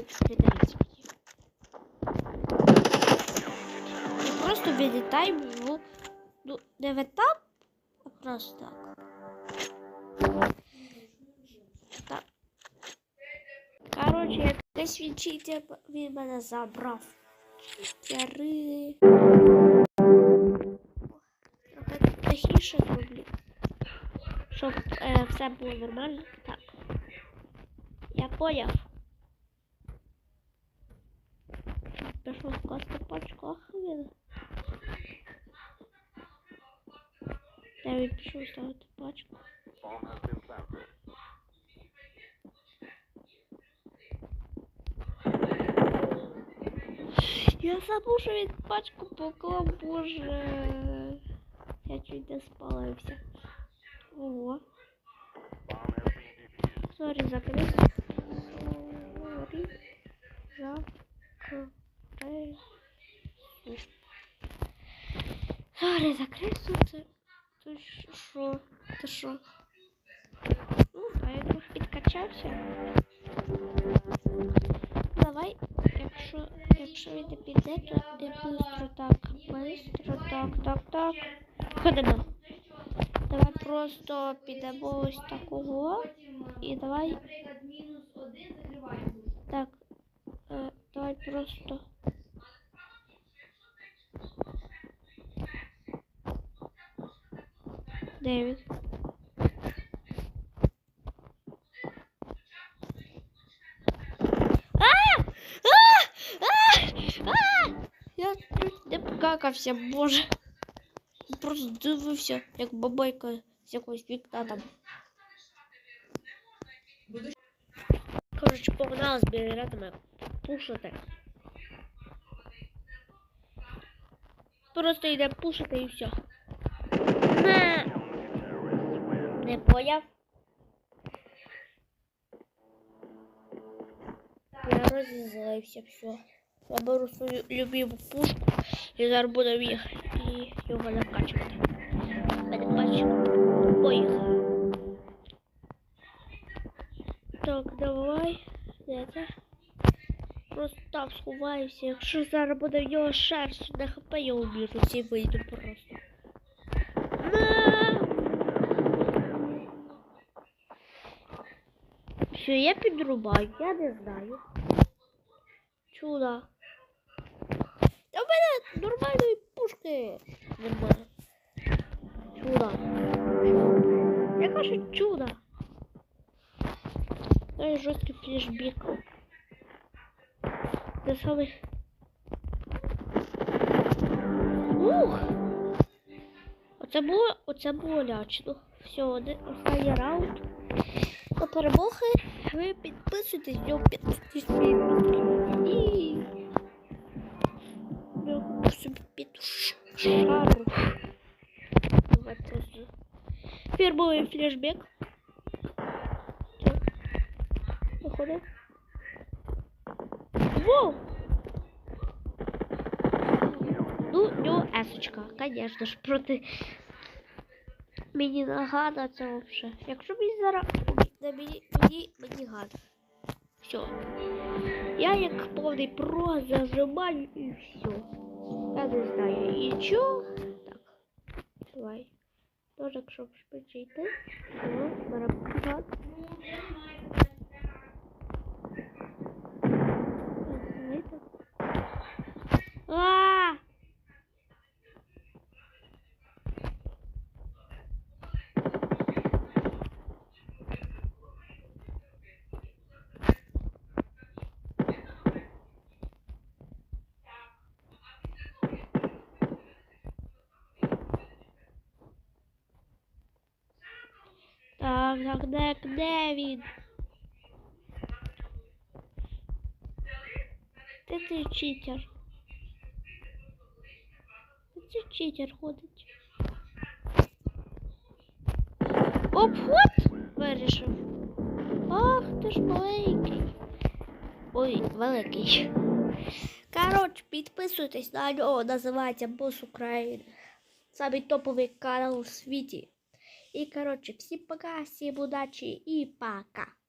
піддається. І просто відлітаємо в ну, не а просто так. Так. Коротше, якийсь він читер, він мене забрав. Читери. Трохи тихіше зроблю. Щоб е, все було нормально. Так. Я поняв. Пішов класти пачку ахвіли. Де він пішов ставити пачку? Я забув, що він пачку поклав, боже. Я чуть не спалився. Ого. Сорі, закрив. Сорі. Закрив. Сорі, закрив це. Ти що? Ти що? Ну, а я трохи підкачався. Давай, якщо, якщо він не піде, то я быстро так, быстро, так, так, так. Ходимо. Давай просто підемо ось такого. І давай. Так. Е, давай просто. А! Я не покакався, боже. Просто дивився, як бабайка з якогось вікна там. Коротше, погнали з білетами пушити. Просто йде пушити і все. Не, не поняв. Я розізлився, все. Я беру свою любиму пушку і зараз буду їх і його накачувати. Мене бачу. Поїхали. Так, давай. Де це? Просто так сховаюся. Якщо зараз буде в нього шерсть, на хп я убіжу і вийду Що я підрубаю, я не знаю. Чудо. В мене нормальної пушки немає. Чудо. Я кажу чудо. Дай жорсткий флешбік. Це самий... Ух! Оце було, оце було лячно. Все, один останній раунд. До перемоги ви підписуйтесь, до 15 І... Я собі піду шару. Давай просто. Фірмовий флешбек. Так. Воу! Ну, ну, есочка, конечно ж, проти мені нагада це вообще. Якщо мені зараз не мені, мені, мені гада. Все. Я як повний про зажимаю і все. Я не знаю. І чо? Так. Давай. Тоже, щоб швидше. Все, беремо гад. А! Так, так, де, де він? Де ти читер? Це читер ходить? Обход вирішив. Ах, ти ж маленький. Ой, великий. Коротше, підписуйтесь на нього, називається Бос України. Самий топовий канал у світі. І, коротше, всім пока, всім удачі і пока.